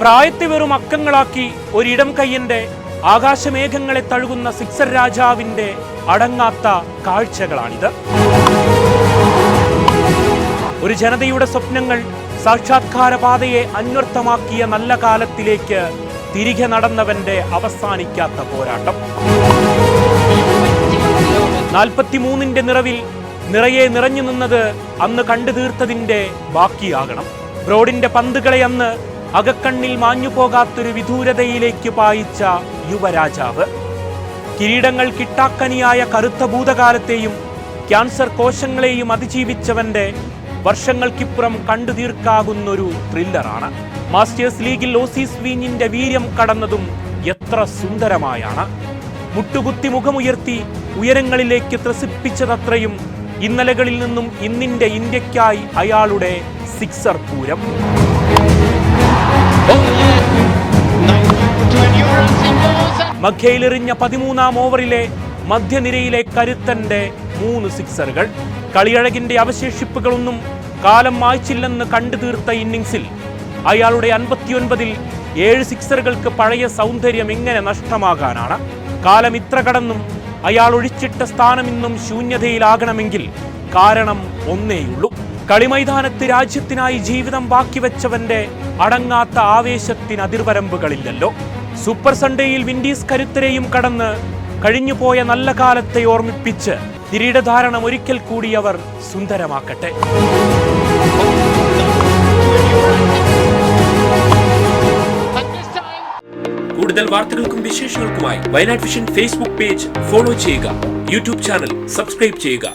പ്രായത്തെ വെറും അക്കങ്ങളാക്കി ഒരിടം കയ്യന്റെ ആകാശമേഘങ്ങളെ തഴുകുന്ന സിക്സർ രാജാവിന്റെ അടങ്ങാത്ത കാഴ്ചകളാണിത്. ഒരു ജനതയുടെ സ്വപ്നങ്ങൾ സാക്ഷാത്കാര പാതയെ അന്വർത്ഥമാക്കിയ നല്ല കാലത്തിലേക്ക് തിരികെ നടന്നവന്റെ അവസാനിക്കാത്ത പോരാട്ടം. നാൽപ്പത്തിമൂന്നിന്റെ നിറവിൽ നിറയെ നിറഞ്ഞു നിന്നത് അന്ന് കണ്ടു തീർത്തതിന്റെ ബാക്കിയാകണം. ബ്രോഡിന്റെ പന്തുകളെ അന്ന് അകക്കണ്ണിൽ മാഞ്ഞുപോകാത്തൊരു വിദൂരതയിലേക്ക് പായിച്ച യുവരാജാവ് കിരീടങ്ങൾ കിട്ടാക്കനിയായ കറുത്ത ഭൂതകാലത്തെയും ക്യാൻസർ കോശങ്ങളെയും അതിജീവിച്ചവന്റെ വർഷങ്ങൾക്കിപ്പുറം കണ്ടു തീർക്കാകുന്നൊരു ത്രില്ലറാണ്. മാസ്റ്റേഴ്സ് ലീഗിൽ ഓസീസ് വീഞ്ഞിന്റെ വീര്യം കടന്നതും എത്ര സുന്ദരമായാണ്. മുട്ടുകുത്തി മുഖമുയർത്തി ഉയരങ്ങളിലേക്ക് ത്രസിപ്പിച്ചതത്രയും ഇന്നലകളിൽ നിന്നും ഇന്നിന്റെ ഇന്ത്യക്കായി അയാളുടെ സിക്സർ പൂരം. മഖയിലെറിഞ്ഞ പതിമൂന്നാം ഓവറിലെ മധ്യനിരയിലെ കരുത്തന്റെ മൂന്ന് സിക്സറുകൾ. കളിയഴകിന്റെ അവശേഷിപ്പുകളൊന്നും കാലം മായ്ച്ചില്ലെന്ന് കണ്ടു തീർത്ത ഇന്നിംഗ്സിൽ അയാളുടെ അൻപത്തിയൊൻപതിൽ ഏഴ് സിക്സറുകൾക്ക് പഴയ സൗന്ദര്യം എങ്ങനെ നഷ്ടമാകാനാണ്? കാലം ഇത്ര കടന്നും അയാൾ ഒഴിച്ചിട്ട സ്ഥാനം ഇന്നും ശൂന്യതയിലാകണമെങ്കിൽ കാരണം ഒന്നേയുള്ളൂ. കളിമൈതാനത്ത് രാജ്യത്തിനായി ജീവിതം ബാക്കി വെച്ചവന്റെ അടങ്ങാത്ത ആവേശത്തിന് അതിർവരമ്പുകളില്ലല്ലോ. സൂപ്പർ സൺഡേയിൽ വിൻഡീസ് കരുത്തരെയും കടന്ന് കഴിഞ്ഞുപോയ നല്ല കാലത്തെ ഓർമ്മിപ്പിച്ച് കിരീടധാരണം ഒരിക്കൽ കൂടി അവർ സുന്ദരമാക്കട്ടെ. കൂടുതൽ വാർത്തകൾക്കും വിശേഷങ്ങൾക്കുമായി Wayanad vision Facebook page follow ചെയ്യുക. യൂട്യൂബ് ചാനൽ സബ്സ്ക്രൈബ് ചെയ്യുക.